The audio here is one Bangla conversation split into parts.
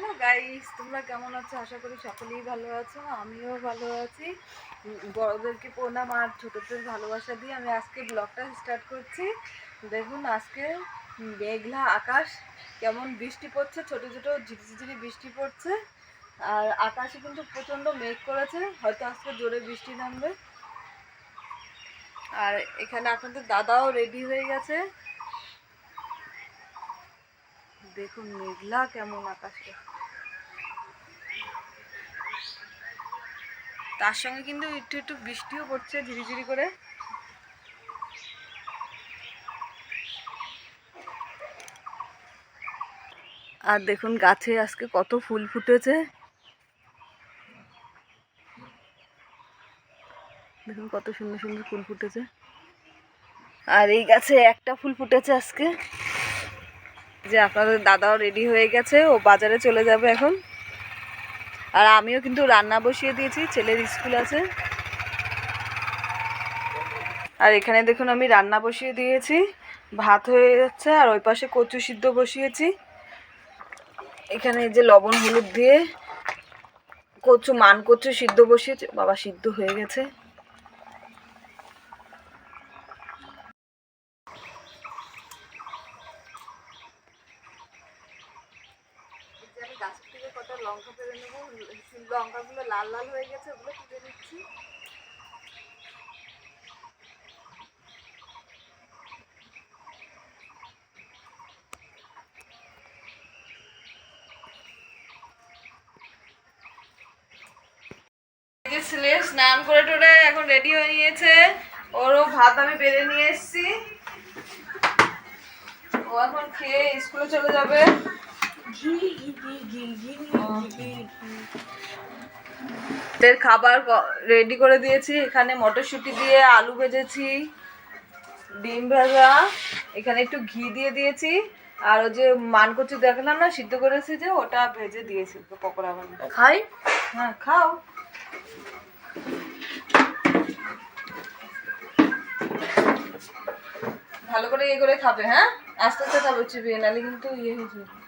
হ্যালো গাইস তোমরা কেমন আছো? আশা করি সকলেই ভালো আছো, আমিও ভালো আছি। বড়দেরকে প্রণাম আর ছোটদের ভালোবাসা দিয়ে আমি আজকে ব্লগটা স্টার্ট করছি। দেখুন, আজকে মেঘলা আকাশ, কেমন বৃষ্টি পড়ছে, ছোট ছোট, ঝিরিঝিরি বৃষ্টি পড়ছে। আর আকাশে কিন্তু প্রচণ্ড মেঘ করেছে, হয়তো আজকে জোরে বৃষ্টি নামবে। আর এখানে আপনাদের দাদাও রেডি হয়ে গেছে। দেখুন মেঘলা কেমন আকাশে তার সঙ্গে কিন্তু একটু একটু বৃষ্টিও পড়ছে ঝিরিঝিরি করে। আর দেখুন গাছে আজকে কত ফুল ফুটেছে। দেখুন কত সুন্দর সুন্দর ফুল ফুটেছে। আর এই গাছে একটা ফুল ফুটেছে আজকে। যে আপনাদের দাদাও রেডি হয়ে গেছে, ও বাজারে চলে যাবে এখন। আর আমিও কিন্তু রান্না বসিয়ে দিয়েছি, ছেলের স্কুল আছে। আর এখানে দেখুন আমি রান্না বসিয়ে দিয়েছি, ভাত হয়ে যাচ্ছে, আর ওই পাশে কচু সিদ্ধ বসিয়েছি। এখানে যে লবণ হলুদ দিয়ে কচু, মান কচু সিদ্ধ বসিয়েছি, বাবা সিদ্ধ হয়ে গেছে এই যে আমি গাছের থেকে কটা পেরে নেব লঙ্কাগুলো লাল লাল হয়ে গেছে, ওগুলো তুলে নিচ্ছি। স্নান করে টোরে এখন রেডি হয়ে নিয়েছে। ওরও ভাত আমি বেড়ে নিয়ে এসেছি। ও এখন খেয়ে স্কুলে চলে যাবে। এর খাবার রেডি করে দিয়েছি। এখানে মটরশুঁটি দিয়ে আলু ভেজেছি ডিম ভাজা এখানে একটু ঘি দিয়ে দিয়েছি। আর ওই যে মানকচু দেখলাম না সিদ্ধ করেছি যে ওটা ভেজে দিয়েছি পকোড়া বানিয়ে। খাই? হ্যাঁ খাও। ভালো করে ইয়ে করে খাবে হ্যাঁ? আস্তে আস্তে খাবে চিবিয়ে নালে কিন্তু ইয়ে হয়ে যাবে।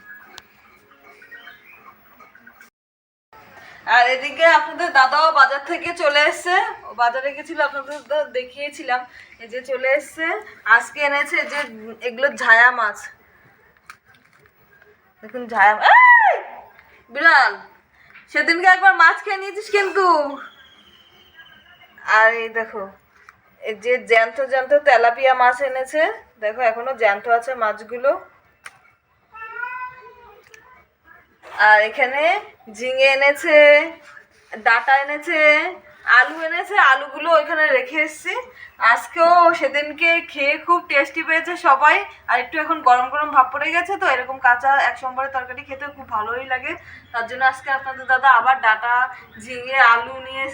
আর এদিকে আপনাদের দাদাও বাজার থেকে চলে এসছে। বাজারে গেছিল, আপনাদের দেখিয়েছিলাম। এই যে চলে এসছে। আজকে এনেছে যে এগুলো ঝায়া মাছ। দেখুন ঝায়া বিড়াল, সেদিনকে একবার মাছ খেয়ে নিয়েছিস কিন্তু। আর এই দেখো, এই যে জ্যান্ত জ্যান্ত তেলাপিয়া মাছ এনেছে। দেখো, এখনও জ্যান্ত আছে মাছগুলো। আর এখানে ঝিঙে এনেছে, ডাটা এনেছে, আলু এনেছে, আলুগুলো ওইখানে রেখে এসেছি। আজকেও সেদিনকে খেয়ে খুব টেস্টি পেয়েছে সবাই। আর একটু এখন গরম গরম ভাব পড়ে গেছে তো, এরকম কাঁচা এক সম্বরের তরকারি খেতে খুব ভালোই লাগে। তার জন্য আজকে আপনাদের দাদা আবার ডাটা, ঝিঙে, আলু নিয়ে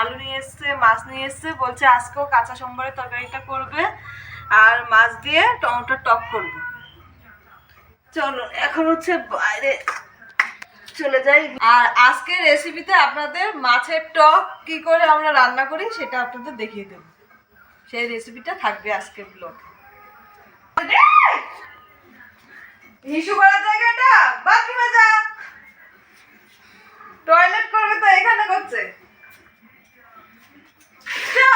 আলু নিয়ে এসছে, মাছ নিয়ে এসছে। বলছে আজকেও কাঁচা সম্বরের তরকারিটা করবে। আর মাছ দিয়ে টমেটোর টক করবে। চলো এখন হচ্ছে বাইরে চলে যাই। আর আজকের রেসিপিতে আপনাদের মাছের টক কি করে আমরা রান্না করি সেটা আপনাদের দেখিয়ে দেব। সেই রেসিপিটা থাকবে আজকের ব্লগ হিসু করার জায়গাটা? বাথরুমে যা। টয়লেট করবে তো, এখানে করছে। যা।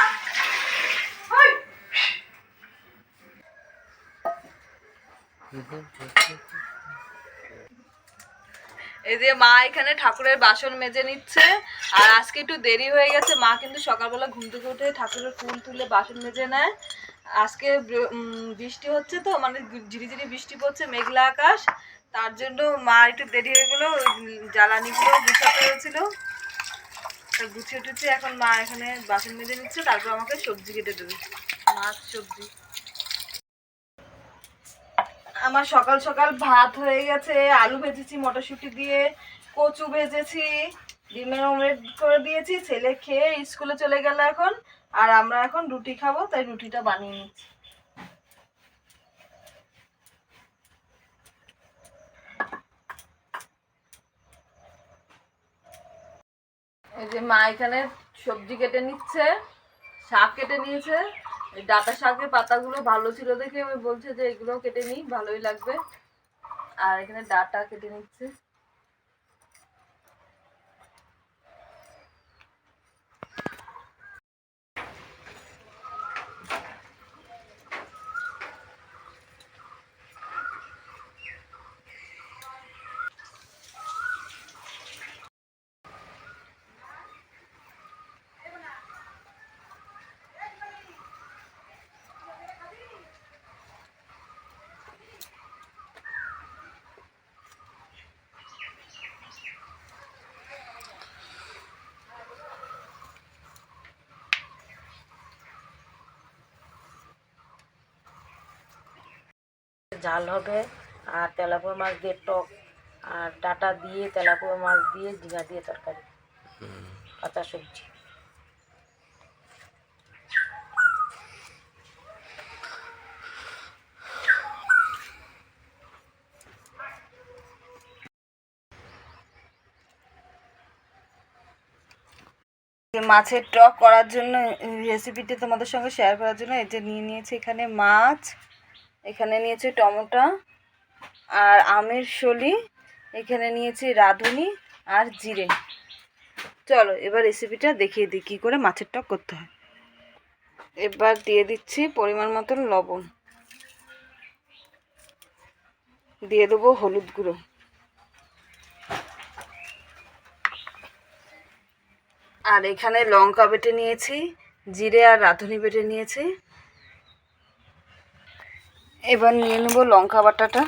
এই যে মা এখানে ঠাকুরের বাসন মেজে নিচ্ছে। আর আজকে একটু দেরি হয়ে গেছে। মা কিন্তু সকালবেলা ঘুম থেকে উঠে ঠাকুরের ফুল তুলে বাসন মেজে নেয়। আজকে বৃষ্টি হচ্ছে তো মানে ঝিরিঝিরি বৃষ্টি পড়ছে মেঘলা আকাশ। তার জন্য মা একটু দেরি হয়ে গেলো জ্বালানিগুলো গুছাতে হয়েছিল। তা গুছিয়ে টুছিয়ে এখন মা এখানে বাসন মেজে নিচ্ছে, তারপর আমাকে সবজি কেটে দেবে। মাছ, সবজি। আমার সকাল সকাল ভাত হয়ে গেছে, আলু ভেজেছি মটরশুঁটি দিয়ে, কচু ভেজেছি, ডিমের অমলেট করে দিয়েছি, ছেলে খেয়ে স্কুলে চলে গেল এখন, আর আমরা এখন রুটি খাব, তাই রুটিটা বানিয়ে নিচ্ছি। এই যে মা এখানে সবজি কেটে নিচ্ছে, শাক কেটে নিয়েছে। ডাটা শাকের পাতাগুলো ভালো ছিল দেখে বলছে যে এগুলো কেটে নিই, ভালোই লাগবে। আর এখানে ডাটা কেটে নিচ্ছে। ঝাল হবে। আর তেলাপুয়া মাছ দিয়ে টক, আর ডাটা দিয়ে তেলাপুয়া মাছ দিয়ে ঝিঙা দিয়ে তরকারি, কাঁচা সবজি। মাছের টক করার জন্য রেসিপিটি তোমাদের সঙ্গে শেয়ার করার জন্য এই যে নিয়ে নিয়েছি এখানে মাছ এখানে নিয়েছি টমেটো আর আমের শলি, এখানে নিয়েছি রাঁধুনি আর জিরে। চলো, এবার রেসিপিটা দেখিয়ে দিই, কী করে মাছের টক করতে হয়। এবার দিয়ে দিচ্ছি পরিমাণ মতন লবণ। দিয়ে দেবো হলুদ গুঁড়ো। আর এখানে লঙ্কা বেটে নিয়েছি, জিরে আর রাঁধুনি বেটে নিয়েছি। এবার নিয়ে নেব লঙ্কা বাটাটা।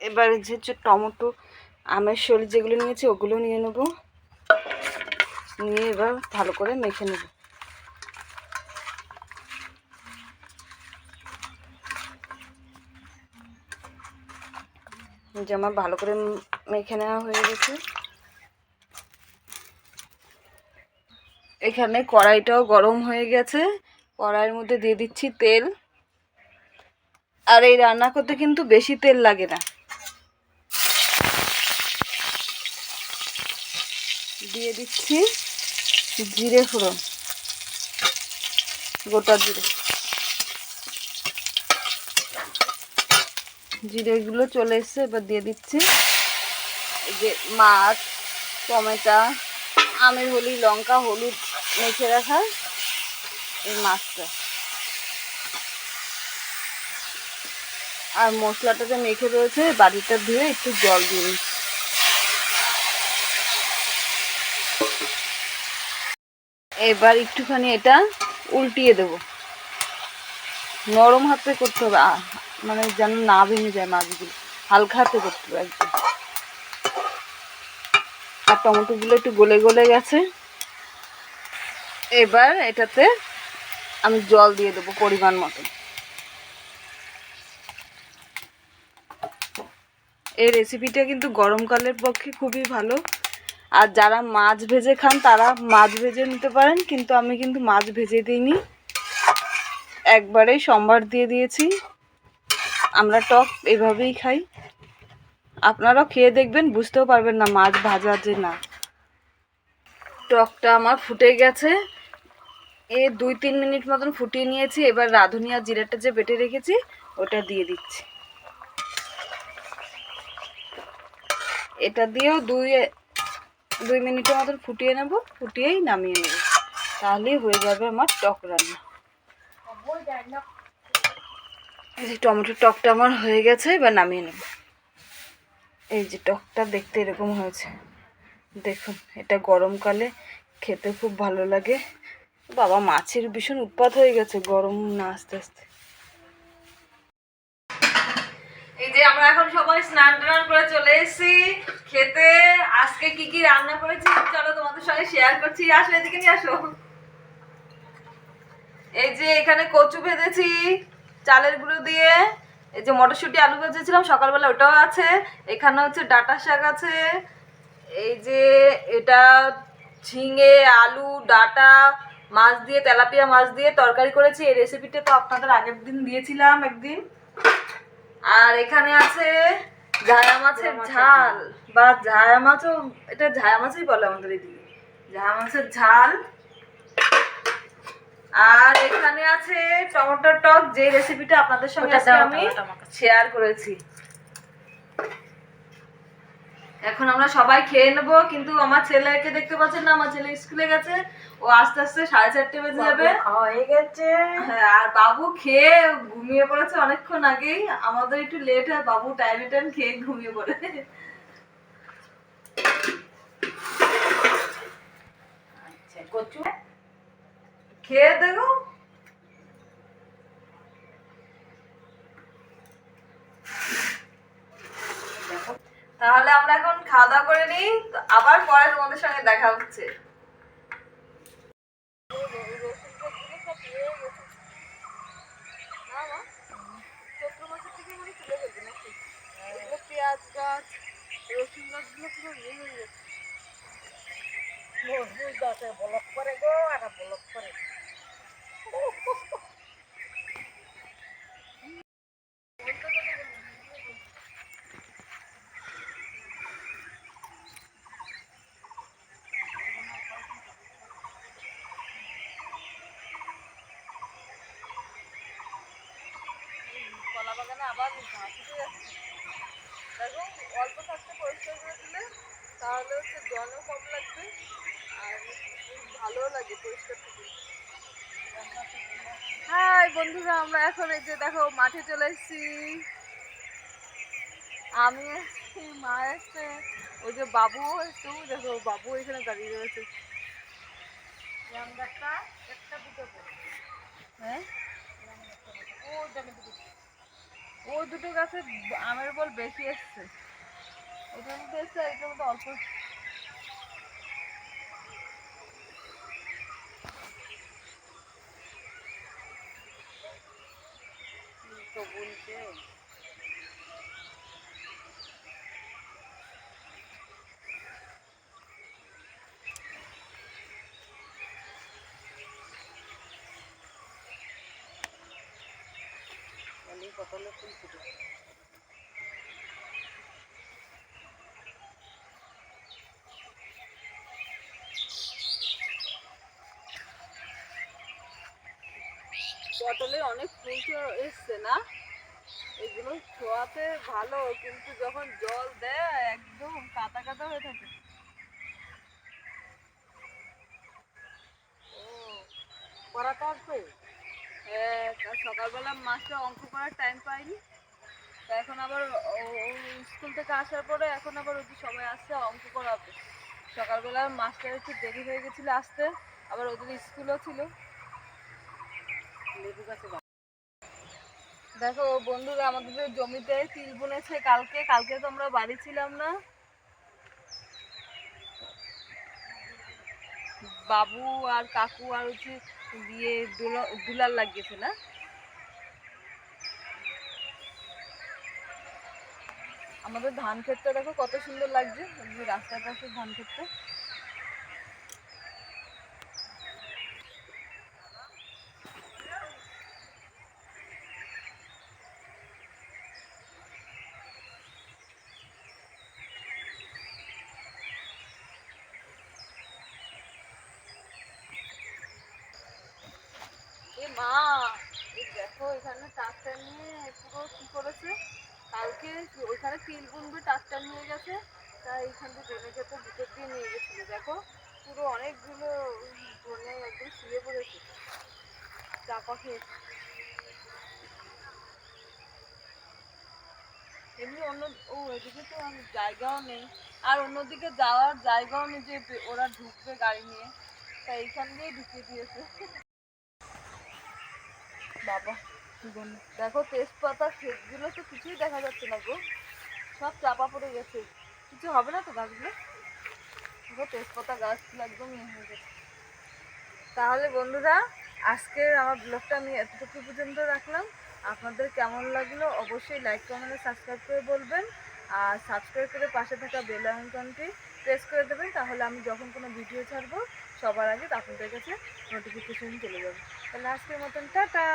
এবার যে হচ্ছে টমেটো, আমের শরীর যেগুলো নিয়েছি, ওগুলো নিয়ে নেব। নিয়ে এবার ভালো করে মেখে নেব। আমার ভালো করে মেখে নেওয়া হয়ে গেছে। এখানে কড়াইটাও গরম হয়ে গেছে। কড়াইয়ের মধ্যে দিয়ে দিচ্ছি তেল। আর এই রান্না করতে কিন্তু বেশি তেল লাগে না। দিয়ে দিচ্ছি জিরে ফোড়ন। গোটা জিরে। জিরেগুলো চলে এসছে, এবার দিয়ে দিচ্ছি যে মাছ, টমেটা আমের হলি লঙ্কা, হলুদ মেখে রাখা এই মাছটা। আর মশলাটা যে মেখে রয়েছে বাড়িটা ধুয়ে একটু জল দিয়ে এবার একটুখানি এটা উল্টিয়ে দেব। নরম হাতে করতে হবে মানে যেন না ভেঙে যায় মাছগুলো। হালকা হাতে করতে হবে একদম। আর টমেটোগুলো একটু গলে গলে গেছে। এবার এটাতে আমি জল দিয়ে দেবো পরিমাণ মতো। এই রেসিপিটা কিন্তু গরমকালের পক্ষে খুবই ভালো। আর যারা মাছ ভেজে খান, তারা মাছ ভেজে নিতে পারেন, কিন্তু আমি কিন্তু মাছ ভেজে দিইনি। একবারেই সম্বার দিয়ে দিয়েছি। আমরা টক এভাবেই খাই। আপনারাও খেয়ে দেখবেন, বুঝতেও পারবেন না মাছ ভাজা যে না। টকটা আমার ফুটে গেছে। এ দুই তিন মিনিট মতন ফুটিয়ে নিয়েছি, এবার রাঁধুনি আর জিরাটা যে বেটে রেখেছি, ওটা দিয়ে দিচ্ছি। এটা দিয়েও দুই দুই মিনিটের মতন ফুটিয়ে নেব, ফুটিয়েই নামিয়ে নেব। তাহলেই হয়ে যাবে আমার টক রান্না। এই যে টমেটোর টকটা আমার হয়ে গেছে, এবার নামিয়ে নেব। এই যে টকটা দেখতে এরকম হয়েছে। দেখুন, এটা গরমকালে খেতে খুব ভালো লাগে। বাবা, মাছের ভীষণ উৎপাত হয়ে গেছে গরম না আস্তে আস্তে। এই যে আমরা এখন সবাই স্নান টান করে চলে এসেছি খেতে। আজকে কি কি রান্না করেছি চলো তোমাদের সঙ্গে শেয়ার করছি। আসো, এদিকে নিয়ে আসো। এই যে এখানে কচু ভেজেছি, চালের গুঁড়ো দিয়ে। এই যে মটরশুঁটি, আলু ভেজেছিলাম, সকালবেলা ওটাও আছে। এখানে হচ্ছে ডাটা শাক আছে। এই যে এটা ঝিঙে, আলু, ডাটা মাছ দিয়ে তেলাপিয়া মাছ দিয়ে তরকারি করেছি। এই রেসিপিটা তো আপনাদের আগের দিন দিয়েছিলাম একদিন। আর এখানে আছে ঝায়া মাছের ঝাল। বা ঝায়া মাছও এটা ঝায়া মাছই বলে আমাদের এদিকে। ঝায়া মাছের ঝাল। আর এখানে আছে টমেটো টক। যে রেসিপিটা আপনাদের সঙ্গে আমি। শেয়ার করেছি। এখন আমরা সবাই খেয়ে নেব কিন্তু আমার ছেলেকে দেখতে পাচ্ছেন না আমার ছেলে স্কুলে গেছে ও আস্তে আস্তে সাড়ে চারটে বেজে যাবে। হয়ে গেছে। হ্যাঁ, আর বাবু খেয়ে ঘুমিয়ে পড়েছে অনেকক্ষণ আগেই আমাদের একটু লেট হয় বাবু টাইম টাইম খেয়ে ঘুমিয়ে পড়ে। আচ্ছা কচু? খেয়ে দেখো। তাহলে আমরা এখন খাওয়া দাওয়া করে নিই আবার পরে তোমাদের সঙ্গে দেখা হচ্ছে। পেঁয়াজ গাছ রসুন ব্লক করে গো একটা ব্লক করে আবার ঘাঁটিতে দেখো অল্প থাকতে পরিষ্কার করে দিলে তাহলে হচ্ছে জলও কম লাগবে আর ভালোও লাগে পরিষ্কার থেকে হাই বন্ধুরা আমরা এখন এই যে দেখো মাঠে চলে এসেছি। আমি এসেছি মা এসছে ওই যে বাবু এসছে দেখো বাবু এখানে দাঁড়িয়ে রয়েছে। হ্যাঁ? ও দুটো গাছে আমের বল বেশি এসছে। ওটার মধ্যে এসছে আর এটার মধ্যে অল্প। তো বলছে। বলি ফুল ফুটে পটলে অনেক ফুল তো এসছে না? এগুলো ছোঁয়াতে ভালো, কিন্তু যখন জল দেয়, একদম কাদা কাদা হয়ে থাকে। ও পড়াতে আসবে? সকালবেলা মাস্টার অঙ্ক করার টাইম পাইনি। তা এখন আবার স্কুল থেকে আসার পরে এখন আবার যে সবাই আসছে অঙ্ক করাবে সকালবেলা মাস্টার একটু দেরি হয়ে আসতে, আবার ওদের স্কুলও ছিল। লেবু গাছে দেখো বন্ধুরা, আমাদের জমিতে তিল বুনেছে কালকে কালকে তো আমরা বাড়ি ছিলাম না। বাবু আর কাকু আর হচ্ছে দিয়ে দুলা- দুলার লাগিয়েছে না? আমাদের ধান ক্ষেতটা দেখো কত সুন্দর লাগছে। রাস্তার পাশে ধান ক্ষেতটা মা দেখো এখানে ট্রাক্টর নিয়ে পুরো কি করেছে? কালকে ওইখানে তিল বুনবে ট্রাক্টর নিয়ে গেছে, তাই এখান থেকে খেতে ভিতর দিয়ে নিয়ে দেখো। পুরো অনেকগুলো ধনে একদম শুয়ে পড়েছে। এমনি অন্য, ও এদিকে তো জায়গাও নেই। আর অন্যদিকে যাওয়ার জায়গাও নেই যে ওরা ঢুকবে গাড়ি নিয়ে, তাই এইখান দিয়েই ঢুকিয়ে দিয়েছে। বাবা দেখো, তেজপাতা ক্ষেতগুলো তো কিছুই দেখা যাচ্ছে না গো। সব চাপা পড়ে গেছে। কিছু হবে না তো গাছগুলো? দেখো, তেজপাতা গাছগুলো একদম ইয়ে হয়ে গেছে। তাহলে বন্ধুরা, আজকের আমার ব্লগটা আমি এতটুকু পর্যন্ত রাখলাম। আপনাদের কেমন লাগল অবশ্যই লাইক কমেন্টে সাবস্ক্রাইব করে বলবেন। আর সাবস্ক্রাইব করে পাশে থাকা বেল আইকনটি প্রেস করে দেবেন। তাহলে আমি যখন কোনো ভিডিও ছাড়বো, সবার আগে আপনাদের কাছে নোটিফিকেশন চলে যাবে। তাহলে আজকের মতন টাটা।